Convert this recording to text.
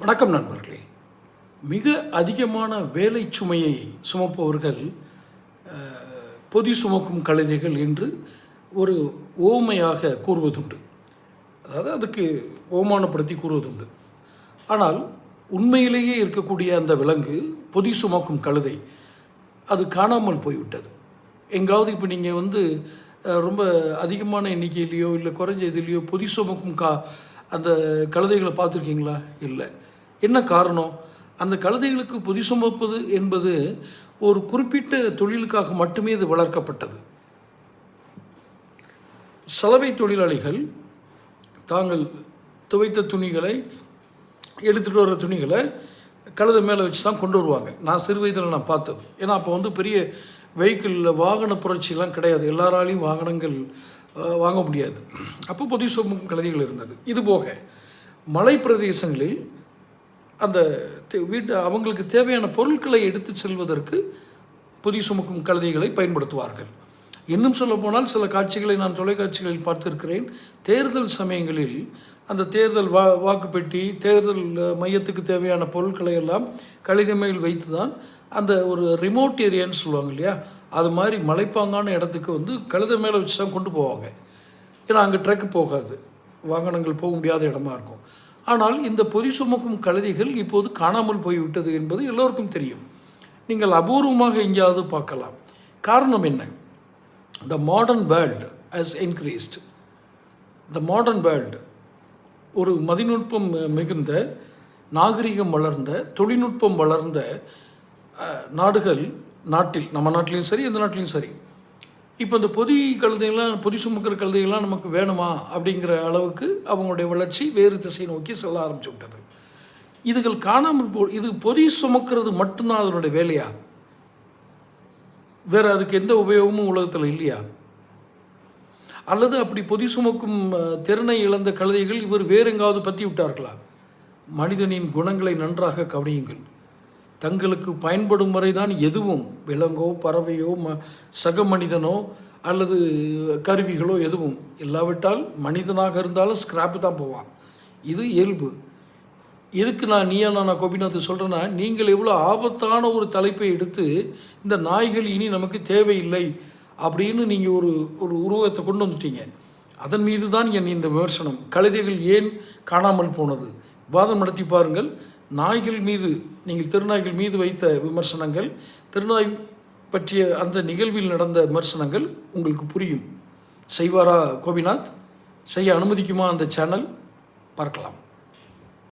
வணக்கம் நண்பர்களே. மிக அதிகமான வேலை சுமையை சுமப்பவர்கள் பொதி சுமக்கும் கழுதைகள் என்று ஒரு ஓமையாக கூறுவதுண்டு. அதாவது அதுக்கு ஓமானப்படுத்தி கூறுவதுண்டு. ஆனால் உண்மையிலேயே இருக்கக்கூடிய அந்த விலங்கு பொதி சுமக்கும் கழுதை அது காணாமல் போய்விட்டது. எங்காவது இப்போ நீங்கள் வந்து ரொம்ப அதிகமான எண்ணிக்கையிலையோ இல்லை குறைஞ்ச இதுலேயோ பொதி சுமக்கும் கா அந்த கழுதைகளை பார்த்துருக்கீங்களா? இல்லை. என்ன காரணம்? அந்த கழுதைகளுக்கு பொதி சுமப்பது என்பது ஒரு குறிப்பிட்ட தொழிலுக்காக மட்டுமே இது வளர்க்கப்பட்டது. சலவை தொழிலாளிகள் தாங்கள் துவைத்த துணிகளை எடுத்துகிட்டு வர துணிகளை கழுதை மேலே வச்சு தான் கொண்டு வருவாங்க. நான் சிறு வயதில் நான் பார்த்தது. ஏன்னா அப்போ வந்து பெரிய வெஹிக்கிளில் வாகன புரட்சிலாம் கிடையாது. எல்லாராலையும் வாகனங்கள் வாங்க முடியாது. அப்போ பொதி சுமக்கும் கழுதைகள் இருந்தது. இது போக மலை பிரதேசங்களில் அந்த தே- வீட்டு அவங்களுக்கு தேவையான பொருட்களை எடுத்து செல்வதற்கு பொதி சுமக்கும் கழுதைகளை பயன்படுத்துவார்கள். இன்னும் சொல்ல போனால் சில காட்சிகளை நான் தொலைக்காட்சிகளில் பார்த்திருக்கிறேன். தேர்தல் சமயங்களில் அந்த தேர்தல் வா வாக்குப்பெட்டி தேர்தல் மையத்துக்கு தேவையான பொருட்களை எல்லாம் கழுதை மேல் வைத்து தான் அந்த ஒரு ரிமோட் ஏரியான்னு சொல்லுவாங்க இல்லையா? அது மாதிரி மலைப்பாங்கான இடத்துக்கு வந்து கழுதை மேலே வச்சு தான் கொண்டு போவாங்க. ஏன்னா அங்கே ட்ரக்கு போகாது. வாகனங்கள் போக முடியாத இடமா இருக்கும். ஆனால் இந்த பொதி சுமக்கும் கழுதைகள் இப்போது காணாமல் போய்விட்டது என்பது எல்லோருக்கும் தெரியும். நீங்கள் அபூர்வமாக எங்கேயாவது பார்க்கலாம். காரணம் என்ன? The modern world has increased. The modern world ஒரு மதிநுட்பம் மிகுந்த நாகரிகம் வளர்ந்த தொழில்நுட்பம் வளர்ந்த நாடுகள் நாட்டில் நம்ம நாட்டிலையும் சரி எந்த நாட்டிலையும் சரி இப்போ இந்த பொதி கழுதைகள்லாம் பொதி சுமக்கிற கழுதைகள்லாம் நமக்கு வேணுமா அப்படிங்கிற அளவுக்கு அவங்களுடைய வளர்ச்சி வேறு திசை நோக்கி செல்ல ஆரம்பிச்சு விட்டது இதுகள் காணாமல் போ இது பொதி சுமக்கிறது மட்டும்தான் அதனுடைய வேலையா? வேறு அதுக்கு எந்த உபயோகமும் உலகத்தில் இல்லையா? அல்லது அப்படி பொதி சுமக்கும் திறனை இழந்த கழுதைகள் இவர் வேறு எங்காவது பற்றி விட்டார்களா? மனிதனின் குணங்களை நன்றாக கவனியுங்கள். தங்களுக்கு பயன்படும் வரைதான் எதுவும் விலங்கோ பறவையோ ம சக மனிதனோ அல்லது கருவிகளோ எதுவும் இல்லாவிட்டால் மனிதனாக இருந்தாலும் ஸ்கிராப்பு தான் போவான். இது இயல்பு. எதுக்கு நான் நீயா நான் கோபிநாத் சொல்கிறேன்னா நீங்கள் எவ்வளோ ஆபத்தான ஒரு தலைப்பை எடுத்து இந்த நாய்கள் இனி நமக்கு தேவையில்லை அப்படின்னு நீங்கள் ஒரு ஒரு உருவத்தை கொண்டு வந்துட்டீங்க. அதன் மீது தான் என் இந்த விமர்சனம். கழுதைகள் ஏன் காணாமல் போனது? வாதம் நடத்தி பாருங்கள். நாய்கள் மீது நீங்கள் திருநாய்கள் மீது வைத்த விமர்சனங்கள் திருநாய் பற்றிய அந்த நிகழ்வில் நடந்த விமர்சனங்கள் உங்களுக்கு புரியும். செய்வாரா கோபிநாத்? செய்ய அனுமதிக்குமா அந்த சேனல்? பார்க்கலாம்.